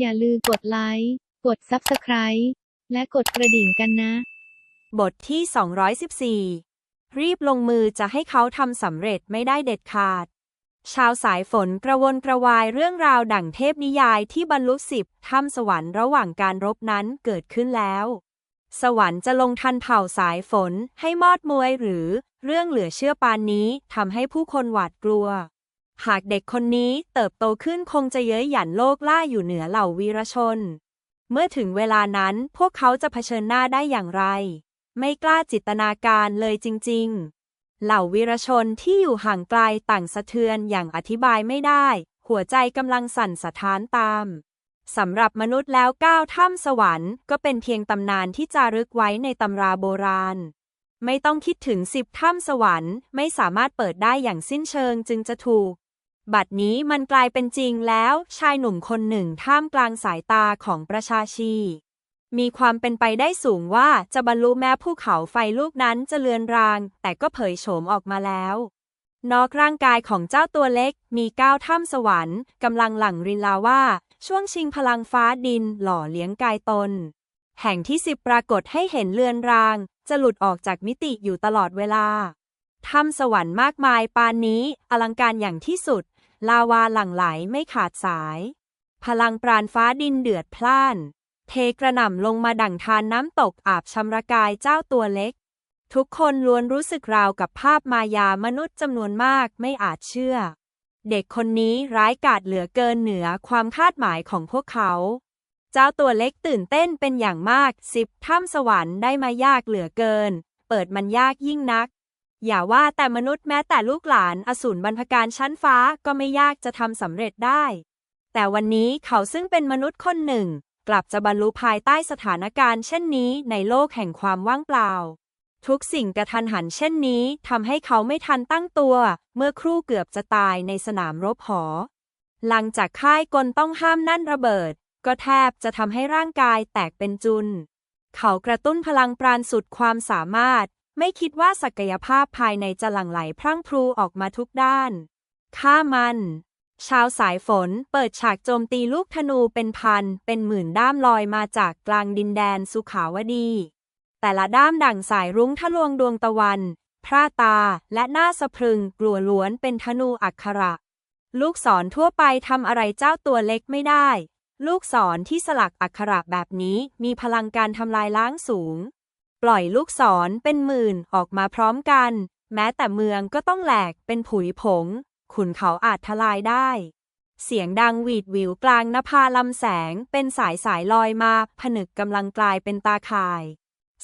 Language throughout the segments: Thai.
อย่าลืมกดไลค์ กด Subscribe และกดกระดิ่งกันนะ บทที่ 214 รีบลงมือจะให้เขาทำสำเร็จไม่ได้เด็ดขาด ชาวสายฝนกระวนกระวายเรื่องราวดั่งเทพนิยายที่บรรลุสิบถ้ำสวรรค์ระหว่างการรบนั้นเกิดขึ้นแล้ว สวรรค์จะลงทันเผ่าสายฝนให้มอดมวยหรือ เรื่องเหลือเชื่อปานนี้ทำให้ผู้คนหวาดกลัว หากเด็กคนนี้เติบโตขึ้นคงจะเย้ยหยันโลกล่าอยู่เหนือเหล่าวีรชน เมื่อถึงเวลานั้นพวกเขาจะเผชิญหน้าได้อย่างไร ไม่กล้าจิตนาการเลยจริง ๆ เหล่าวีรชนที่อยู่ห่างไกลต่างสะเทือนอย่างอธิบายไม่ได้ หัวใจกำลังสั่นสะท้านตามสำหรับมนุษย์แล้วก้าวถ้ำสวรรค์ก็เป็นเพียงตำนานที่จารึกไว้ในตำราโบราณ ไม่ต้องคิดถึงสิบถ้ำสวรรค์ไม่สามารถเปิดได้อย่างสิ้นเชิงจึงจะถูก บัดนี้มันกลายเป็นจริงแล้วชายหนุ่มคนหนึ่งท่ามกลางสายตาของประชาชี มีความเป็นไปได้สูงว่าจะบรรลุแม้ภูเขาไฟลูกนั้นจะเลือนราง แต่ก็เผยโฉมออกมาแล้ว นอกร่างกายของเจ้าตัวเล็ก มีก้าวถ้ำสวรรค์กำลังหลั่งรินลาว่า ช่วงชิงพลังฟ้าดินหล่อเลี้ยงกายตน แห่งที่สิบปรากฏให้เห็นเลือนราง จะหลุดออกจากมิติอยู่ตลอดเวลาถ้ำสวรรค์มากมายปานนี้ อลังการอย่างที่สุด ลาวาหลั่งไหลไม่ขาดสาย พลังปราณฟ้าดินเดือดพล่าน เทกระหน่ำลงมาดั่งทานน้ำตกอาบชำระกายเจ้าตัวเล็ก ทุกคนล้วนรู้สึกราวกับภาพมายามนุษย์จำนวนมากไม่อาจเชื่อ เด็กคนนี้ร้ายกาจเหลือเกินเหนือความคาดหมายของพวกเขา เจ้าตัวเล็กตื่นเต้นเป็นอย่างมากสิบถ้ำสวรรค์ได้มายากเหลือเกิน เปิดมันยากยิ่งนัก อย่าว่าแต่มนุษย์แม้แต่ลูกหลานอสูรบรรพการชั้นฟ้าก็ไม่ยากจะทำสำเร็จได้ แต่วันนี้เขาซึ่งเป็นมนุษย์คนหนึ่ง กลับจะบรรลุภายใต้สถานการณ์เช่นนี้ในโลกแห่งความว่างเปล่า ทุกสิ่งกระทันหันเช่นนี้ทำให้เขาไม่ทันตั้งตัว เมื่อครู่เกือบจะตายในสนามรบหอ หลังจากค่ายกลต้องห้ามนั่นระเบิด ก็แทบจะทำให้ร่างกายแตกเป็นจุนเขากระตุ้นพลังปราณสุดความสามารถ ไม่คิดว่าศักยภาพภายในจะหลั่งไหลพรั่งพรูออกมาทุกด้าน ฆ่ามัน ชาวสายฝนเปิดฉากโจมตีลูกธนูเป็นพัน เป็นหมื่นด้ามลอยมาจากกลางดินแดนสุขาวดี แต่ละด้ามดั่งสายรุ้งทะลวงดวงตะวัน พระตาและหน้าสะพรึงกลัวล้วนเป็นธนูอักขระ ลูกศรทั่วไปทำอะไรเจ้าตัวเล็กไม่ได้ ลูกศรที่สลักอักขระแบบนี้มีพลังการทำลายล้างสูง ล่อยลูกศรเป็นหมื่นออกมาพร้อมกัน แม้แต่เมืองก็ต้องแหลกเป็นผุยผง ขุนเขาอาจทลายได้ เสียงดังหวีดหวิวกลางนภาลำแสงเป็นสายสายลอยมา ผนึกกำลังกลายเป็นตาข่าย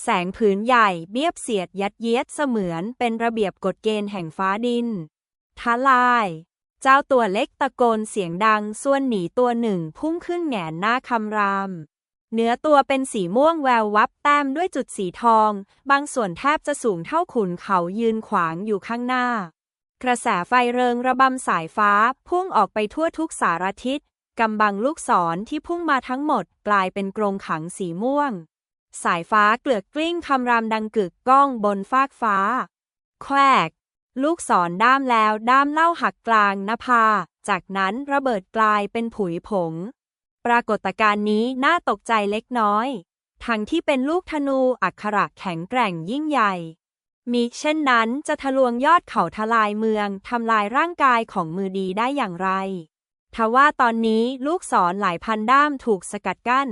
แสงผืนใหญ่เบียบเสียดยัดเยียดเสมือนเป็นระเบียบกฎเกณฑ์แห่งฟ้าดินทลาย เจ้าตัวเล็กตะโกนเสียงดังส่วนหนีตัวหนึ่งพุ่งขึ้นแหงนหน้าคำราม เนื้อตัวเป็นสีม่วงแวววับแต้มด้วยจุดสีทอง บางส่วนแทบจะสูงเท่าขุนเขายืนขวางอยู่ข้างหน้า กระแสไฟเริงระบำสายฟ้า พุ่งออกไปทั่วทุกสารทิศกำบังลูกศรที่พุ่งมาทั้งหมดกลายเป็นกรงขังสีม่วง สายฟ้าเกลือกกลิ้งคำรามดังกึกก้องบนฟากฟ้า แควก ลูกศรด้ามแล้วด้ามเล่าหักกลางนภา จากนั้นระเบิดกลายเป็นผุยผง ปรากฏการณ์นี้น่าตกใจเล็กน้อย ทั้งที่เป็นลูกธนูอักขระแข็งแกร่งยิ่งใหญ่ มิเช่นนั้นจะทะลวงยอดเขาทลายเมืองทำลายร่างกายของมือดีได้อย่างไร ทว่าตอนนี้ลูกศรหลายพันด้ามถูกสกัดกั้น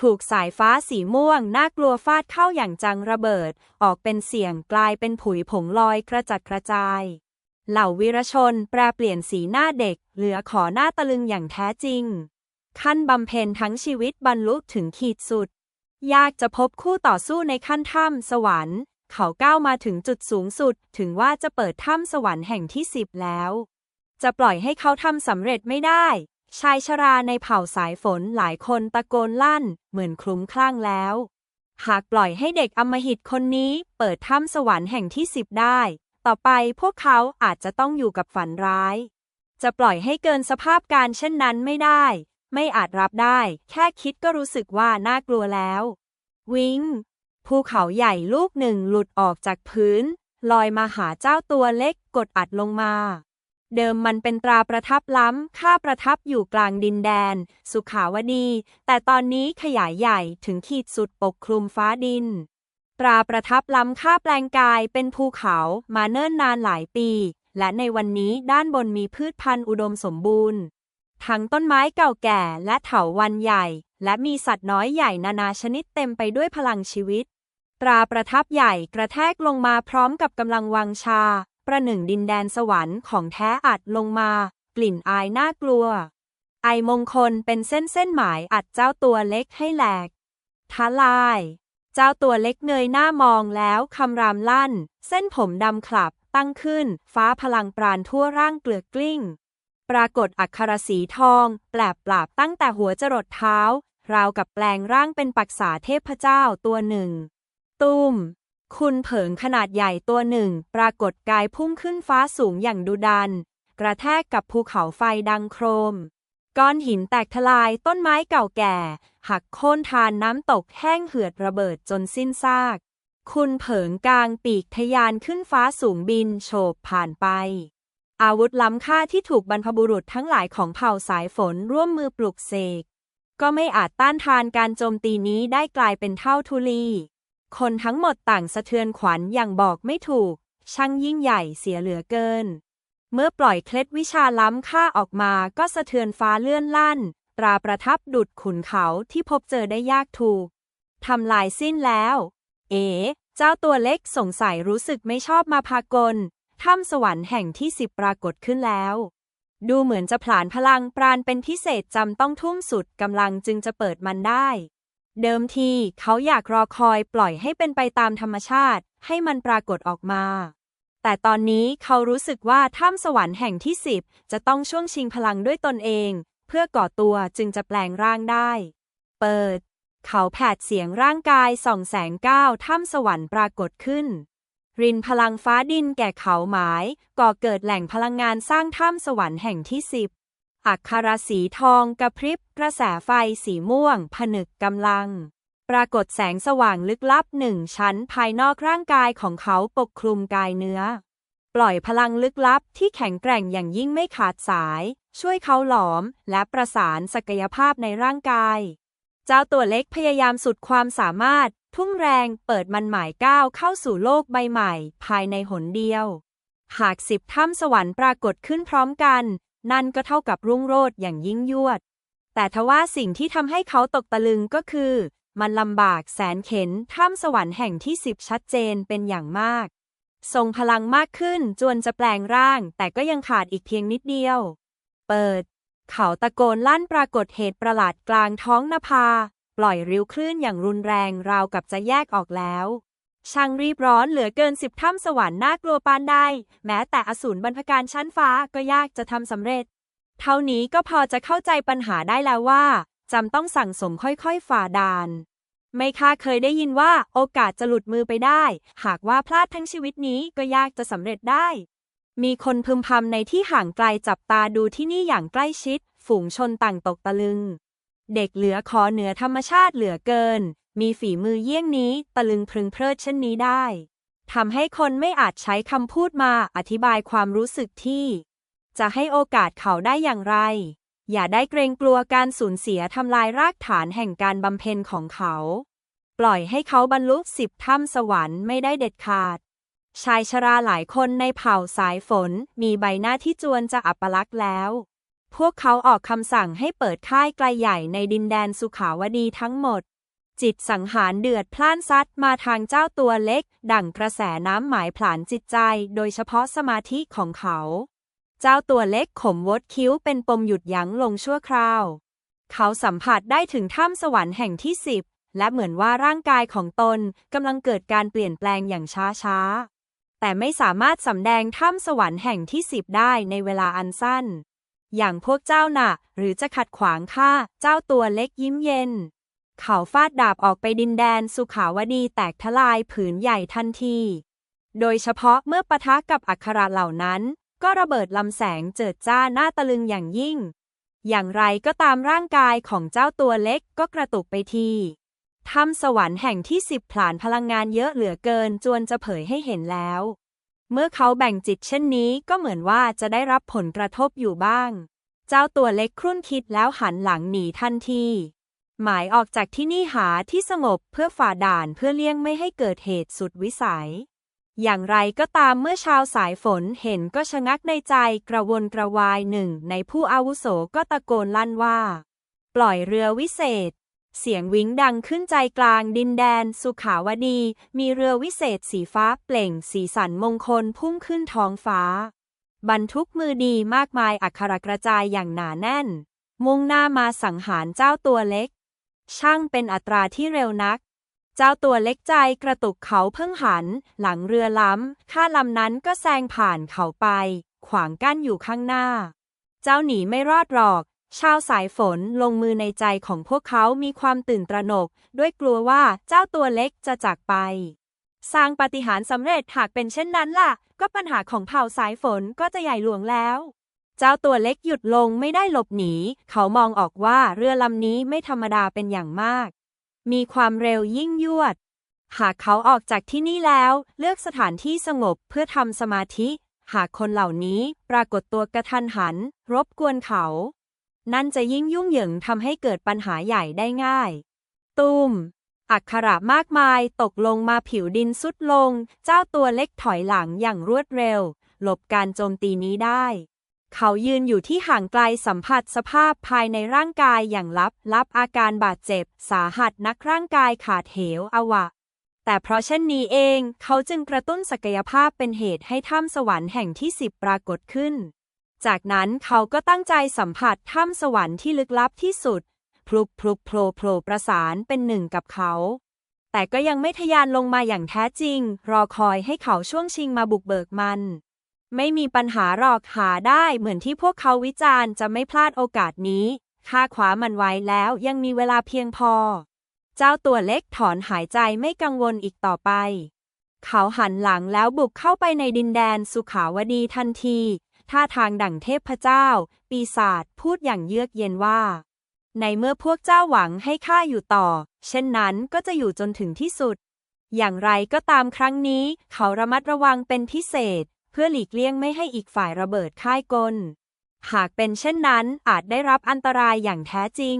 ถูกสายฟ้าสีม่วงน่ากลัวฟาดเข้าอย่างจังระเบิด ออกเป็นเสียงกลายเป็นผุยผงลอยกระจัดกระจาย เหล่าวีรชนแปรเปลี่ยนสีหน้าเด็ก เหลือขอหน้าตะลึงอย่างแท้จริง ขั้นบำเพ็ญทั้งชีวิตบรรลุถึงขีดสุด ยากจะพบคู่ต่อสู้ในขั้นถ้ำสวรรค์ เขาก้าวมาถึงจุดสูงสุด ถึงว่าจะเปิดถ้ำสวรรค์แห่งที่สิบแล้ว จะปล่อยให้เขาทำสำเร็จไม่ได้ ชายชราในเผ่าสายฝนหลายคนตะโกนลั่น เหมือนคลุ้มคลั่งแล้ว หากปล่อยให้เด็กอมหิตคนนี้ เปิดถ้ำสวรรค์แห่งที่สิบได้ ต่อไปพวกเขาอาจจะต้องอยู่กับฝันร้ายจะปล่อยให้เกินสภาพการเช่นนั้นไม่ได้ ไม่อาจรับได้ แค่คิดก็รู้สึกว่าน่ากลัวแล้ว วิงภูเขาใหญ่ลูกหนึ่งหลุดออกจากพื้น ลอยมาหาเจ้าตัวเล็กกดอัดลงมา เดิมมันเป็นตราประทับล้ำค่าประทับอยู่กลางดินแดน สุขาวดี แต่ตอนนี้ขยายใหญ่ถึงขีดสุดปกคลุมฟ้าดิน ตราประทับล้ำค่าแปลงกายเป็นภูเขามาเนิ่นนานหลายปี และในวันนี้ด้านบนมีพืชพันธุ์อุดมสมบูรณ์ ทั้งต้นไม้เก่าแก่และเถาวันใหญ่ และมีสัตว์น้อยใหญ่นานาชนิดเต็มไปด้วยพลังชีวิต ตราประทับใหญ่กระแทกลงมาพร้อมกับกำลังวังชา ประหนึ่งดินแดนสวรรค์ของแท้อัดลงมา กลิ่นอายน่ากลัว ไอมงคลเป็นเส้นเส้นหมายอัดเจ้าตัวเล็กให้แหลกท้าลาย เจ้าตัวเล็กเงยหน้ามองแล้วคำรามลั่น เส้นผมดำขลับตั้งขึ้น ฟ้าพลังปราณทั่วร่างเกลือกกลิ้ง ปรากฏอักขรสีทอง แปลบปราบตั้งแต่หัวจรดเท้า ราวกับแปลงร่างเป็นปักษาเทพเจ้าตัวหนึ่ง ตุ้ม คุณเผิงขนาดใหญ่ตัวหนึ่ง ปรากฏกายพุ่งขึ้นฟ้าสูงอย่างดุดัน กระแทกกับภูเขาไฟดังโครม ก้อนหินแตกทลายต้นไม้เก่าแก่ หักโค่นทานน้ำตกแห้งเหือดระเบิดจนสิ้นซาก คุณเผิงกลางปีกทยานขึ้นฟ้าสูงบินโฉบผ่านไป อาวุธล้ำค่าที่ถูกบรรพบุรุษทั้งหลายของเผ่าสายฝนร่วมมือปลุกเสก ก็ไม่อาจต้านทานการโจมตีนี้ได้กลายเป็นเท่าทุลี คนทั้งหมดต่างสะเทือนขวัญอย่างบอกไม่ถูก ช่างยิ่งใหญ่เสียเหลือเกิน เมื่อปล่อยเคล็ดวิชาล้ำค่าออกมาก็สะเทือนฟ้าเลื่อนลั่น ตราประทับดุดขุนเขาที่พบเจอได้ยากถูกทำลายสิ้นแล้ว เอ๋เจ้าตัวเล็กสงสัยรู้สึกไม่ชอบมาพากล ถ้ำสวรรค์แห่งที่สิบปรากฏขึ้นแล้ว ดูเหมือนจะผลานพลังปราณเป็นพิเศษจำต้องทุ่มสุดกำลังจึงจะเปิดมันได้ เดิมทีเขาอยากรอคอยปล่อยให้เป็นไปตามธรรมชาติ ให้มันปรากฏออกมา แต่ตอนนี้เขารู้สึกว่าถ้ำสวรรค์แห่งที่สิบจะต้องช่วงชิงพลังด้วยตนเอง เพื่อก่อตัวจึงจะแปลงร่างได้ เปิด เขาแผดเสียงร่างกายส่องแสงก้าวถ้ำสวรรค์ปรากฏขึ้น รินพลังฟ้าดินแก่เขาหมาย ก่อเกิดแหล่งพลังงานสร้างถ้ำสวรรค์แห่งที่สิบอักขราสีทองกระพริบกระแสไฟสีม่วง ผนึกกำลัง ปรากฏแสงสว่างลึกลับหนึ่งชั้นภายนอกร่างกายของเขาปกคลุมกายเนื้อ ปล่อยพลังลึกลับที่แข็งแกร่งอย่างยิ่งไม่ขาดสาย ช่วยเขาหลอมและประสานศักยภาพในร่างกาย เจ้าตัวเล็กพยายามสุดความสามารถ ทุ่มแรงเปิดมันหมายก้าวเข้าสู่โลกใบใหม่ ภายในหนเดียว หากสิบถ้ำสวรรค์ปรากฏขึ้นพร้อมกัน นั่นก็เท่ากับรุ่งโรจน์อย่างยิ่งยวด แต่ทว่าสิ่งที่ทำให้เขาตกตะลึงก็คือ มันลำบากแสนเข็นถ้ำสวรรค์แห่งที่สิบชัดเจนเป็นอย่างมาก ทรงพลังมากขึ้นจวนจะแปลงร่าง แต่ก็ยังขาดอีกเพียงนิดเดียว เปิด เขาตะโกนลั่นปรากฏเหตุประหลาดกลางท้องนภา ปล่อยริ้วคลื่นอย่างรุนแรงราวกับจะแยกออกแล้ว ช่างรีบร้อนเหลือเกินสิบถ้ำสวรรค์น่ากลัวปานใดแม้แต่อสูรบรรพการชั้นฟ้าก็ยากจะทำสำเร็จ เท่านี้ก็พอจะเข้าใจปัญหาได้แล้วว่าจำต้องสั่งสมค่อยๆฝ่าดานไม่ค่าเคยได้ยินว่าโอกาสจะหลุดมือไปได้ หากว่าพลาดทั้งชีวิตนี้ก็ยากจะสำเร็จได้ มีคนพึมพำในที่ห่างไกลจับตาดูที่นี่อย่างใกล้ชิด ฝูงชนต่างตกตะลึง เด็กเหลือขอเหนือธรรมชาติเหลือเกิน มีฝีมือเยี่ยงนี้ ตะลึงพรึงเพลิดเช่นนี้ได้ทำให้คนไม่อาจใช้คำพูดมาอธิบายความรู้สึกที่ จะให้โอกาสเขาได้อย่างไร อย่าได้เกรงกลัวการสูญเสียทำลายรากฐานแห่งการบำเพ็ญของเขา ปล่อยให้เขาบรรลุสิบถ้ำสวรรค์ไม่ได้เด็ดขาด ชายชราหลายคนในเผ่าสายฝนมีใบหน้าที่จวนจะอัปลักษ์แล้ว พวกเขาออกคำสั่งให้เปิดค่ายไกลใหญ่ในดินแดนสุขาวดีทั้งหมด จิตสังหารเดือดพล่านซัดมาทางเจ้าตัวเล็ก ดั่งกระแสน้ำหมายผลานจิตใจ โดยเฉพาะสมาธิของเขา เจ้าตัวเล็กขมวดคิ้วเป็นปมหยุดยั้งลงชั่วคราว เขาสัมผัสได้ถึงถ้ำสวรรค์แห่งที่สิบและเหมือนว่าร่างกายของตนกำลังเกิดการเปลี่ยนแปลงอย่างช้าๆแต่ไม่สามารถสำแดงถ้ำสวรรค์แห่งที่สิบได้ในเวลาอันสั้น อย่างพวกเจ้าน่ะ หรือจะขัดขวางข้าเจ้าตัวเล็กยิ้มเย็น เขาฟาดดาบออกไปดินแดนสุขาวดีแตกทลายผืนใหญ่ทันที โดยเฉพาะเมื่อปะทะกับอักขระเหล่านั้น ก็ระเบิดลำแสงเจิดจ้าหน้าตะลึงอย่างยิ่ง อย่างไรก็ตามร่างกายของเจ้าตัวเล็กก็กระตุกไปทีถ้ำสวรรค์แห่งที่สิบผลานพลังงานเยอะเหลือเกินจวนจะเผยให้เห็นแล้ว เมื่อเขาแบ่งจิตเช่นนี้ก็เหมือนว่าจะได้รับผลกระทบอยู่บ้าง เจ้าตัวเล็กครุ่นคิดแล้วหันหลังหนีทันที หมายออกจากที่นี่หาที่สงบเพื่อฝ่าด่านเพื่อเลี่ยงไม่ให้เกิดเหตุสุดวิสัย อย่างไรก็ตามเมื่อชาวสายฝนเห็นก็ชะงักในใจกระวนกระวายหนึ่งในผู้อาวุโสก็ตะโกนลั่นว่า ปล่อยเรือวิเศษ เสียงวิ้งดังขึ้นใจกลางดินแดนสุขาวดี มีเรือวิเศษสีฟ้าเปล่งสีสันมงคลพุ่งขึ้นท้องฟ้า บรรทุกมือดีมากมายอักขระกระจายอย่างหนาแน่น มุ่งหน้ามาสังหารเจ้าตัวเล็ก ช่างเป็นอัตราที่เร็วนัก เจ้าตัวเล็กใจกระตุกเขาเพิ่งหัน หลังเรือล้ำ ข้าลำนั้นก็แซงผ่านเขาไป ขวางกั้นอยู่ข้างหน้า เจ้าหนีไม่รอดหรอก ชาวสายฝนลงมือในใจของพวกเขามีความตื่นตระหนก ด้วยกลัวว่าเจ้าตัวเล็กจะจากไป สร้างปาฏิหาริย์สำเร็จหากเป็นเช่นนั้นล่ะ ก็ปัญหาของเผ่าสายฝนก็จะใหญ่หลวงแล้ว เจ้าตัวเล็กหยุดลงไม่ได้หลบหนี เขามองออกว่าเรือลำนี้ไม่ธรรมดาเป็นอย่างมาก มีความเร็วยิ่งยวด หากเขาออกจากที่นี่แล้ว เลือกสถานที่สงบเพื่อทำสมาธิ หากคนเหล่านี้ปรากฏตัวกระทันหัน รบกวนเขา นั่นจะยิ่งยุ่งเหยิงทำให้เกิดปัญหาใหญ่ได้ง่ายตูมอักขระมากมายตกลงมาผิวดินสุดลง เจ้าตัวเล็กถอยหลังอย่างรวดเร็ว หลบการโจมตีนี้ได้ เขายืนอยู่ที่ห่างไกลสัมผัสสภาพภายในร่างกายอย่างลับ รับอาการบาดเจ็บ สาหัสนักร่างกายขาดเหวอวะ แต่เพราะเช่นนี้เอง เขาจึงกระตุ้นศักยภาพเป็นเหตุให้ถ้ำสวรรค์แห่งที่สิบปรากฏขึ้น จากนั้นเขาก็ตั้งใจสัมผัสถ้ำสวรรค์ที่ลึกลับที่สุด พลุกพลุกโผล่โผล่ประสานเป็นหนึ่งกับเขา แต่ก็ยังไม่ทะยานลงมาอย่างแท้จริง รอคอยให้เขาช่วงชิงมาบุกเบิกมัน ไม่มีปัญหาหรอกหาได้เหมือนที่พวกเขาวิจารณ์จะไม่พลาดโอกาสนี้ค่าขวามันไว้แล้วยังมีเวลาเพียงพอ เจ้าตัวเล็กถอนหายใจไม่กังวลอีกต่อไป เขาหันหลังแล้วบุกเข้าไปในดินแดนสุขาวดีทันที ท่าทางดั่งเทพเจ้า ปีศาจพูดอย่างเยือกเย็นว่า ในเมื่อพวกเจ้าหวังให้ข้าอยู่ต่อ เช่นนั้นก็จะอยู่จนถึงที่สุด อย่างไรก็ตามครั้งนี้ เขาระมัดระวังเป็นพิเศษ เพื่อหลีกเลี่ยงไม่ให้อีกฝ่ายระเบิดค่ายกล หากเป็นเช่นนั้นอาจได้รับอันตรายอย่างแท้จริง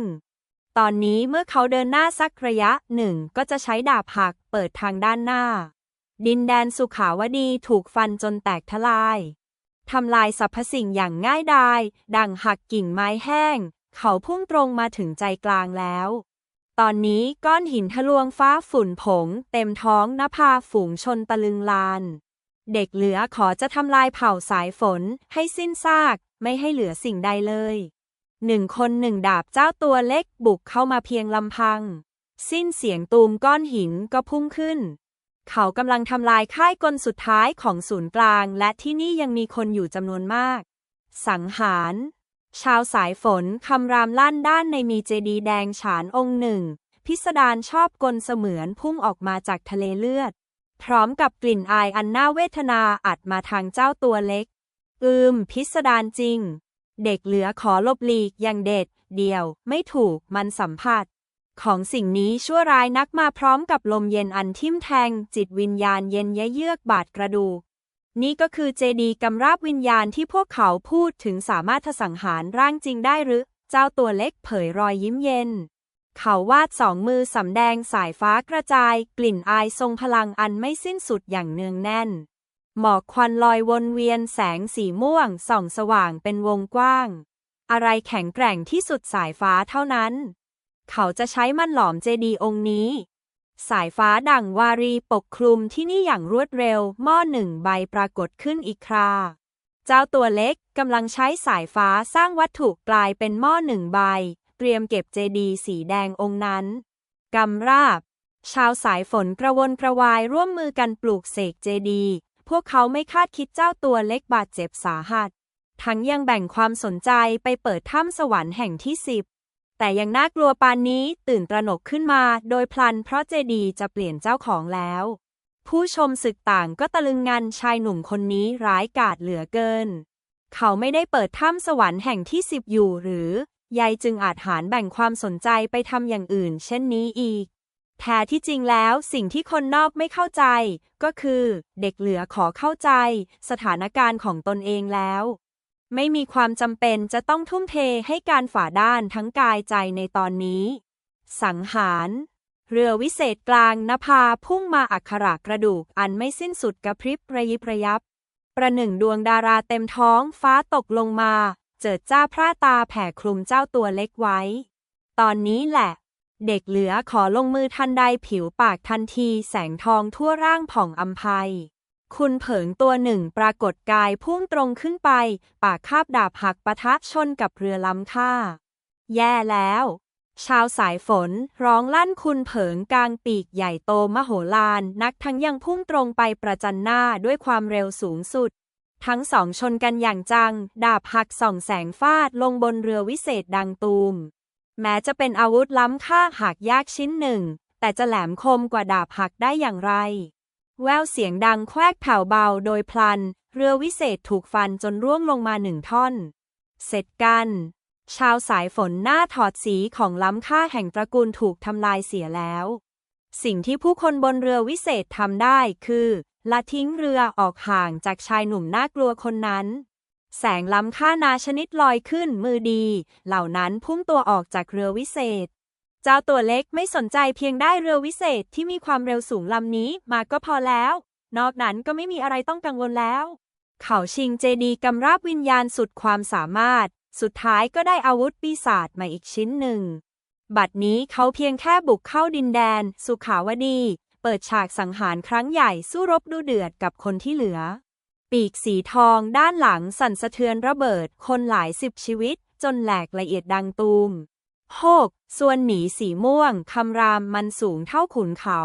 ตอนนี้เมื่อเขาเดินหน้าสักระยะหนึ่งก็จะใช้ดาบหักเปิดทางด้านหน้า ดินแดนสุขาวดีถูกฟันจนแตกทลาย ทำลายสรรพสิ่งอย่างง่ายดาย ดังหักกิ่งไม้แห้ง เขาพุ่งตรงมาถึงใจกลางแล้ว ตอนนี้ก้อนหินทะลวงฟ้าฝุ่นผง เต็มท้องนภาฝูงชนตะลึงลาน เด็กเหลือขอจะทำลายเผ่าสายฝนให้สิ้นซาก ไม่ให้เหลือสิ่งใดเลยหนึ่งคนหนึ่งดาบเจ้าตัวเล็กบุกเข้ามาเพียงลำพัง สิ้นเสียงตูมก้อนหินก็พุ่งขึ้น เขากำลังทำลายค่ายกลสุดท้ายของศูนย์กลาง และที่นี่ยังมีคนอยู่จำนวนมาก สังหาร ชาวสายฝนคำรามลั่นด้านในมีเจดีย์แดงฉานองค์หนึ่ง พิสดารชอบกลเสมือนพุ่งออกมาจากทะเลเลือด พร้อมกับกลิ่นอายอันน่าเวทนาอัดมาทางเจ้าตัวเล็ก อืม พิสดารจริง เด็กเหลือขอลบหลีกอย่างเด็ด เดียวไม่ถูกมันสัมผัส ของสิ่งนี้ชั่วร้ายนักมาพร้อมกับลมเย็นอันทิ่มแทง จิตวิญญาณเย็นยเยือกบาดกระดูก นี่ก็คือเจดีกำราบวิญญาณที่พวกเขาพูดถึงสามารถทสังหารร่างจริงได้หรือ เจ้าตัวเล็กเผยรอยยิ้มเย็น เขาวาดสองมือสำแดงสายฟ้ากระจาย กลิ่นอายทรงพลังอันไม่สิ้นสุดอย่างเนืองแน่น หมอกควันลอยวนเวียนแสงสีม่วงส่องสว่างเป็นวงกว้าง อะไรแข็งแกร่งที่สุดสายฟ้าเท่านั้น เขาจะใช้มันหลอมเจดีย์องค์นี้ สายฟ้าดั่งวารีปกคลุมที่นี่อย่างรวดเร็ว หม้อหนึ่งใบปรากฏขึ้นอีกครา เจ้าตัวเล็กกำลังใช้สายฟ้าสร้างวัตถุกลายเป็นหม้อหนึ่งใบ เตรียมเก็บเจดีย์สีแดงองค์นั้นกำราบ ชาวสายฝนกระวนกระวายร่วมมือกันปลูกเสกเจดีย์พวกเขาไม่คาดคิดเจ้าตัวเล็กบาดเจ็บสาหัส ทั้งยังแบ่งความสนใจไปเปิดถ้ำสวรรค์แห่งที่สิบ แต่ยังน่ากลัวปานนี้ตื่นตระหนกขึ้นมาโดยพลันเพราะเจดีจะเปลี่ยนเจ้าของแล้ว ผู้ชมศึกต่างก็ตะลึงงันชายหนุ่มคนนี้ร้ายกาจเหลือเกิน เขาไม่ได้เปิดถ้ำสวรรค์แห่งที่สิบอยู่หรือยายจึงอาจหารแบ่งความสนใจไปทำอย่างอื่น เช่นนี้อีก แท้ที่จริงแล้วสิ่งที่คนนอกไม่เข้าใจ ก็คือ เด็กเหลือขอเข้าใจ สถานการณ์ของตนเองแล้ว ไม่มีความจำเป็นจะต้องทุ่มเทให้การฝ่าด้านทั้งกายใจในตอนนี้ สังหาร เรือวิเศษกลางนภาพุ่งมาอักขระกระดูกอันไม่สิ้นสุดกระพริบระยิบระยับ ประหนึ่งดวงดาราเต็มท้องฟ้าตกลงมา เจิดจ้าพระตาแผ่คลุมเจ้าตัวเล็กไว้ ตอนนี้แหละ เด็กเหลือขอลงมือทันใดผิวปากทันทีแสงทองทั่วร่างผ่องอัมภัย คุณเผิงตัวหนึ่งปรากฏกายพุ่งตรงขึ้นไป ปากคาบดาบหักปะทะชนกับเรือล้ำค่า แย่แล้ว ชาวสายฝนร้องลั่นคุณเผิงกลางปีกใหญ่โตมโหฬารนักทั้งยังพุ่งตรงไปประจันหน้าด้วยความเร็วสูงสุด ทั้งสองชนกันอย่างจัง ดาบหักส่องแสงฟาดลงบนเรือวิเศษดังตูม แม้จะเป็นอาวุธล้ำค่าหักยากชิ้นหนึ่ง แต่จะแหลมคมกว่าดาบหักได้อย่างไร แววเสียงดังแควกแผ่วเบาโดยพลัน เรือวิเศษถูกฟันจนร่วงลงมาหนึ่งท่อน เสร็จกัน ชาวสายฝนหน้าถอดสีของล้ำค่าแห่งตระกูลถูกทำลายเสียแล้ว สิ่งที่ผู้คนบนเรือวิเศษทำได้คือ ละทิ้งเรือออกห่างจากชายหนุ่มน่ากลัวคนนั้น แสงล้ำค่านาชนิดลอยขึ้นมือดี เหล่านั้นพุ่งตัวออกจากเรือวิเศษ จ้าตัวเล็กไม่สนใจเพียงได้เรือวิเศษที่มีความเร็วสูงลำนี้มาก็พอแล้ว นอกนั้นก็ไม่มีอะไรต้องกังวลแล้ว เขาชิงเจดีกำราบวิญญาณสุดความสามารถ สุดท้ายก็ได้อาวุธปีศาจมาอีกชิ้นหนึ่ง บัดนี้เขาเพียงแค่บุกเข้าดินแดน สุขาวดี เปิดฉากสังหารครั้งใหญ่สู้รบดูเดือดกับคนที่เหลือ ปีกสีทองด้านหลังสั่นสะเทือนระเบิดคนหลายสิบชีวิตจนแหลกละเอียดดังตูม โฮกส่วนหนีสีม่วงคำรามมันสูงเท่าขุนเขา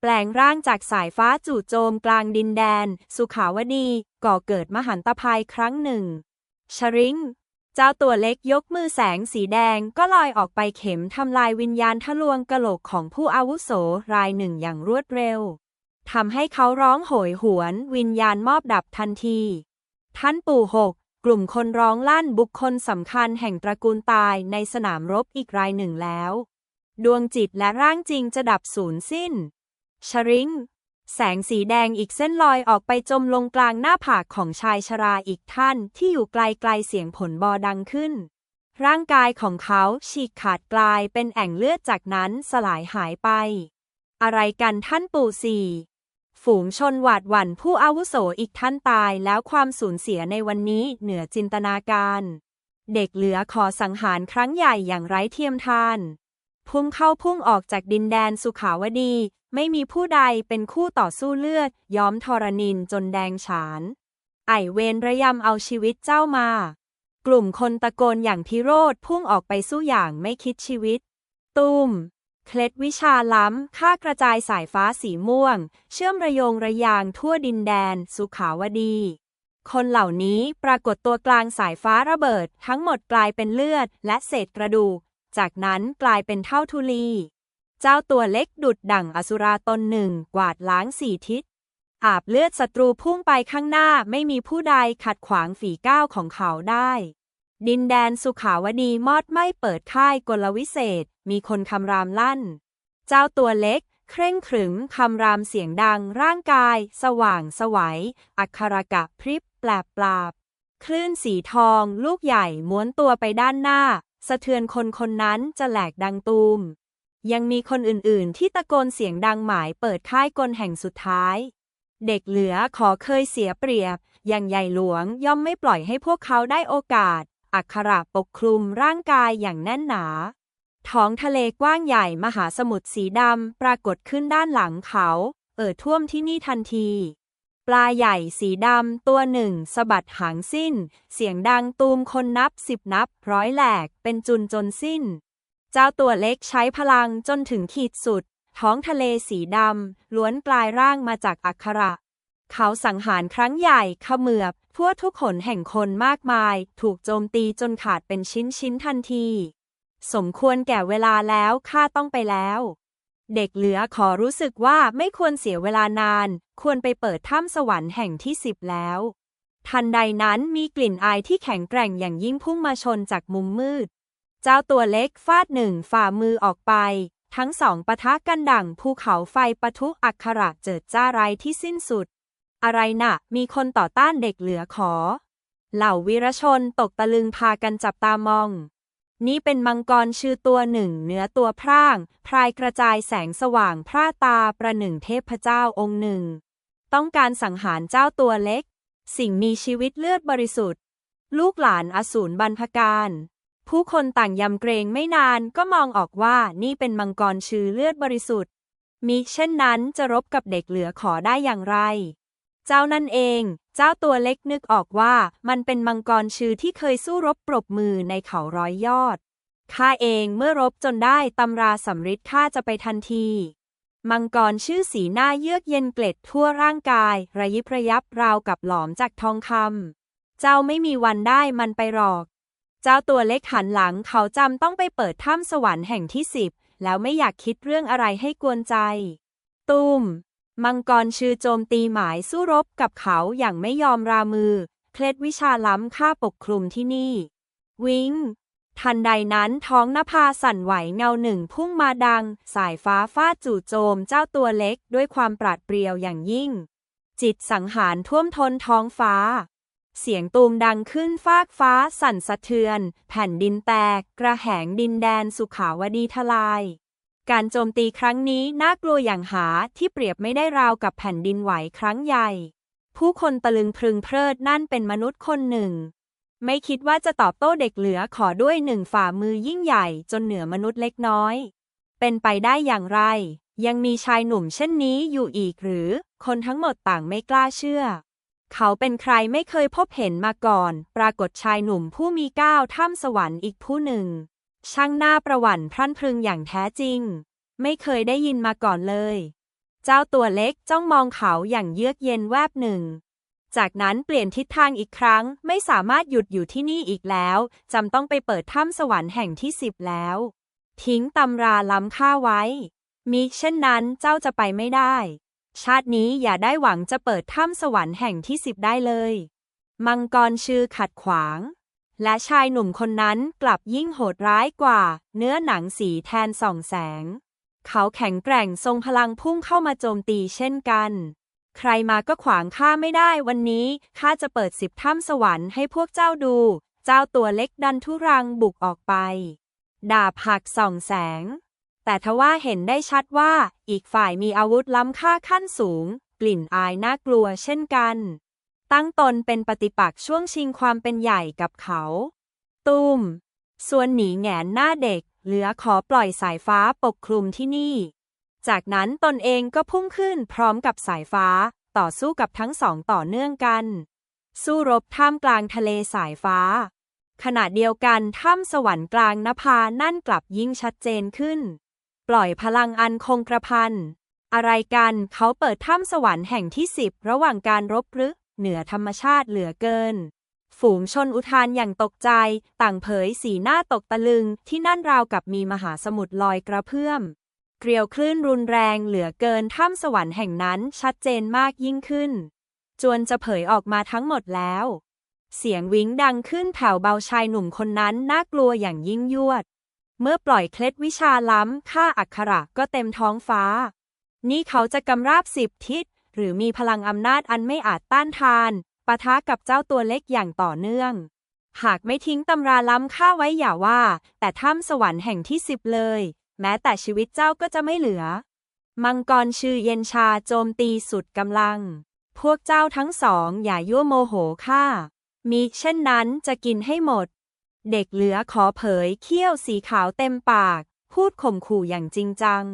แปลงร่างจากสายฟ้าจู่โจมกลางดินแดน สุขาวดี ก่อเกิดมหันตภัยครั้งหนึ่ง ชริง เจ้าตัวเล็กยกมือแสงสีแดงก็ลอยออกไปเข็มทำลายวิญญาณทะลวงกะโหลกของผู้อาวุโสรายหนึ่งอย่างรวดเร็วทำให้เขาร้องโหยหวน วิญญาณมอบดับทันที ท่านปู่หก กลุ่มคนร้องลั่นบุคคลสำคัญแห่งตระกูลตายในสนามรบอีกรายหนึ่งแล้ว ดวงจิตและร่างจริงจะดับสูญสิ้น ชริง แสงสีแดงอีกเส้นลอยออกไปจมลงกลางหน้าผากของชายชราอีกท่านที่อยู่ไกลๆเสียงผลบอดังขึ้น ร่างกายของเขาฉีกขาดกลายเป็นแอ่งเลือดจากนั้นสลายหายไป อะไรกันท่านปู่สี่ ฝูงชนหวาดหวั่นผู้อาวุโสอีกท่านตายแล้วความสูญเสียในวันนี้เหนือจินตนาการ เด็กเหลือขอสังหารครั้งใหญ่อย่างไร้เทียมทาน พุ่งเข้าพุ่งออกจากดินแดนสุขาวดี ไม่มีผู้ใดเป็นคู่ต่อสู้เลือด ย้อมทรณินจนแดงฉาน ไอเวนระยำเอาชีวิตเจ้ามา กลุ่มคนตะโกนอย่างพิโรธพุ่งออกไปสู้อย่างไม่คิดชีวิต ตุ้ม เคล็ดวิชาล้ำ ค่ากระจายสายฟ้าสีม่วง เชื่อมระยงระยางทั่วดินแดน สุขาวดี คนเหล่านี้ปรากฏตัวกลางสายฟ้าระเบิด ทั้งหมดกลายเป็นเลือด และเศษกระดูก จากนั้นกลายเป็นเท่าทุลี เจ้าตัวเล็กดุดดั่งอสุราตนหนึ่ง กวาดล้างสี่ทิศ อาบเลือดศัตรูพุ่งไปข้างหน้าไม่มีผู้ใดขัดขวางฝีก้าวของเขาได้ ดินแดนสุขาวดีมอดไม่เปิดค่ายกลวิเศษ มีคนคำรามลั่น เจ้าตัวเล็ก เคร่งขรึมคำรามเสียงดังร่างกาย สว่างสวัย อักขระกะพริบแปลบปราบ คลื่นสีทอง ลูกใหญ่ม้วนตัวไปด้านหน้า สะเทือนคนคนนั้นจะแหลกดังตูม ยังมีคนอื่นๆ ที่ตะโกนเสียงดังหมายเปิดค่ายกลแห่งสุดท้าย เด็กเหลือขอเคยเสียเปรียบ อย่างใหญ่หลวงย่อมไม่ปล่อยให้พวกเขาได้โอกาส อักขระปกคลุมร่างกายอย่างแน่นหนา ท้องทะเลกว้างใหญ่มหาสมุทรสีดำปรากฏขึ้นด้านหลังเขา เอ่อท่วมที่นี่ทันที ปลาใหญ่สีดำตัวหนึ่งสะบัดหางสิ้น เสียงดังตูมคนนับสิบนับร้อยแหลกเป็นจุนจนสิ้น เจ้าตัวเล็กใช้พลังจนถึงขีดสุด ท้องทะเลสีดำล้วนกลายร่างมาจากอักขระ เขาสังหารครั้งใหญ่ขมือบ ทั่วทุกขนแห่งคนมากมาย ถูกโจมตีจนขาดเป็นชิ้นชิ้นทันที สมควรแก่เวลาแล้วข้าต้องไปแล้ว เด็กเหลือขอรู้สึกว่าไม่ควรเสียเวลานาน ควรไปเปิดถ้ำสวรรค์แห่งที่สิบแล้ว ทันใดนั้นมีกลิ่นอายที่แข็งแกร่งอย่างยิ่งพุ่งมาชนจากมุมมืด เจ้าตัวเล็กฟาดหนึ่งฝ่ามือออกไป ทั้งสองปะทะกันดั่งภูเขาไฟปะทุอักขระเจิดจ้าไรที่สิ้นสุด อะไรน่ะ มีคนต่อต้านเด็กเหลือขอ เหล่าวีรชนตกตะลึงพากันจับตามอง นี่เป็นมังกรชื่อตัวหนึ่งเนื้อตัวพร่าง พรายกระจายแสงสว่างพร่าตาประหนึ่งเทพเจ้าองค์หนึ่ง ต้องการสังหารเจ้าตัวเล็ก สิ่งมีชีวิตเลือดบริสุทธิ์ ลูกหลานอสูรบรรพการผู้คนต่างยำเกรงไม่นานก็มองออกว่านี่เป็นมังกรชื่อเลือดบริสุทธิ์มิเช่นนั้นจะรบกับเด็กเหลือขอได้อย่างไร เจ้านั่นเอง เจ้าตัวเล็กนึกออกว่า มันเป็นมังกรชื่อที่เคยสู้รบปรบมือในเขาร้อยยอด ข้าเองเมื่อรบจนได้ตำราสำริดข้าจะไปทันที มังกรชื่อสีหน้าเยือกเย็นเกล็ดทั่วร่างกาย ระยิบระยับราวกับหลอมจากทองคำ เจ้าไม่มีวันได้มันไปหรอก เจ้าตัวเล็กหันหลังเขาจำต้องไปเปิดถ้ำสวรรค์แห่งที่สิบแล้วไม่อยากคิดเรื่องอะไรให้กวนใจ ตุ้ม มังกรชื่อโจมตีหมายสู้รบกับเขาอย่างไม่ยอมรามือ เคล็ดวิชาล้ำค่าปกคลุมที่นี่ วิงทันใดนั้นท้องนภาสั่นไหวเงาหนึ่งพุ่งมาดัง สายฟ้าฟาดจู่โจมเจ้าตัวเล็กด้วยความปราดเปรียวอย่างยิ่ง จิตสังหารท่วมทนท้องฟ้า เสียงตูมดังขึ้นฟากฟ้าสั่นสะเทือน แผ่นดินแตก กระแหงดินแดนสุขาวดีทลาย การโจมตีครั้งนี้น่ากลัวอย่างหาที่เปรียบไม่ได้ราวกับแผ่นดินไหวครั้งใหญ่ ผู้คนตะลึงพรึงเพลิดนั่นเป็นมนุษย์คนหนึ่ง ไม่คิดว่าจะตอบโต้เด็กเหลือขอด้วยหนึ่งฝ่ามือยิ่งใหญ่จนเหนือมนุษย์เล็กน้อย เป็นไปได้อย่างไร ยังมีชายหนุ่มเช่นนี้อยู่อีกหรือ คนทั้งหมดต่างไม่กล้าเชื่อ เขาเป็นใครไม่เคยพบเห็นมาก่อน ปรากฏชายหนุ่มผู้มีก้าวถ้ำสวรรค์อีกผู้หนึ่ง ช่างหน้าประวั่นพรั่นพรึงอย่างแท้จริง ไม่เคยได้ยินมาก่อนเลย เจ้าตัวเล็กจ้องมองเขาอย่างเยือกเย็นแวบหนึ่ง จากนั้นเปลี่ยนทิศทางอีกครั้ง ไม่สามารถหยุดอยู่ที่นี่อีกแล้วจำต้องไปเปิดถ้ำสวรรค์แห่งที่สิบแล้ว ทิ้งตำราล้ำค่าไว้ มิเช่นนั้นเจ้าจะไปไม่ได้ ชาตินี้อย่าได้หวังจะเปิดถ้ำสวรรค์แห่งที่สิบได้เลย มังกรชื่อขัดขวาง และชายหนุ่มคนนั้นกลับยิ่งโหดร้ายกว่า เนื้อหนังสีแทนส่องแสง เขาแข็งแกร่งทรงพลังพุ่งเข้ามาโจมตีเช่นกัน ใครมาก็ขวางข้าไม่ได้วันนี้ข้าจะเปิดสิบถ้ำสวรรค์ให้พวกเจ้าดู เจ้าตัวเล็กดันทุรังบุกออกไป ดาบหักส่องแสง แต่ทว่าเห็นได้ชัดว่าอีกฝ่ายมีอาวุธล้ำค่าขั้นสูง กลิ่นอายน่ากลัวเช่นกัน ตั้งตนเป็นปฏิปักษ์ช่วงชิงความเป็นใหญ่กับเขา ตุ้ม ส่วนหนีแงนหน้าเด็ก เหลือขอปล่อยสายฟ้าปกคลุมที่นี่ จากนั้นตนเองก็พุ่งขึ้นพร้อมกับสายฟ้า ต่อสู้กับทั้งสองต่อเนื่องกัน สู้รบท่ามกลางทะเลสายฟ้า ขณะเดียวกันถ้ำสวรรค์กลางนภานั่นกลับยิ่งชัดเจนขึ้น ปล่อยพลังอันคงกระพันอะไรกันเขาเปิดถ้ำสวรรค์แห่งที่สิบระหว่างการรบหรือ เหนือธรรมชาติเหลือเกิน ฝูงชนอุทานอย่างตกใจ ต่างเผยสีหน้าตกตะลึงที่นั่นราวกับมีมหาสมุทรลอยกระเพื่อม เกลียวคลื่นรุนแรงเหลือเกินถ้ำสวรรค์แห่งนั้นชัดเจนมากยิ่งขึ้น จวนจะเผยออกมาทั้งหมดแล้ว เสียงวิ้งดังขึ้นแผ่วเบาชายหนุ่มคนนั้นน่ากลัวอย่างยิ่งยวด เมื่อปล่อยเคล็ดวิชาล้ำค่าอักขระก็เต็มท้องฟ้า นี่เขาจะกำราบสิบทิศ หรือมีพลังอำนาจอันไม่อาจต้านทานปะทะกับเจ้าตัวเล็กอย่างต่อเนื่อง หากไม่ทิ้งตำราล้ำค่าไว้อย่าว่า แต่ถ้ำสวรรค์แห่งที่สิบเลย แม้แต่ชีวิตเจ้าก็จะไม่เหลือ มังกรชื่อเย็นชาโจมตีสุดกำลัง พวกเจ้าทั้งสองอย่ายั่วโมโหข้ามิเช่นนั้นจะกินให้หมด เด็กเหลือขอเผยเขี้ยวสีขาวเต็มปาก พูดข่มขู่อย่างจริงจัง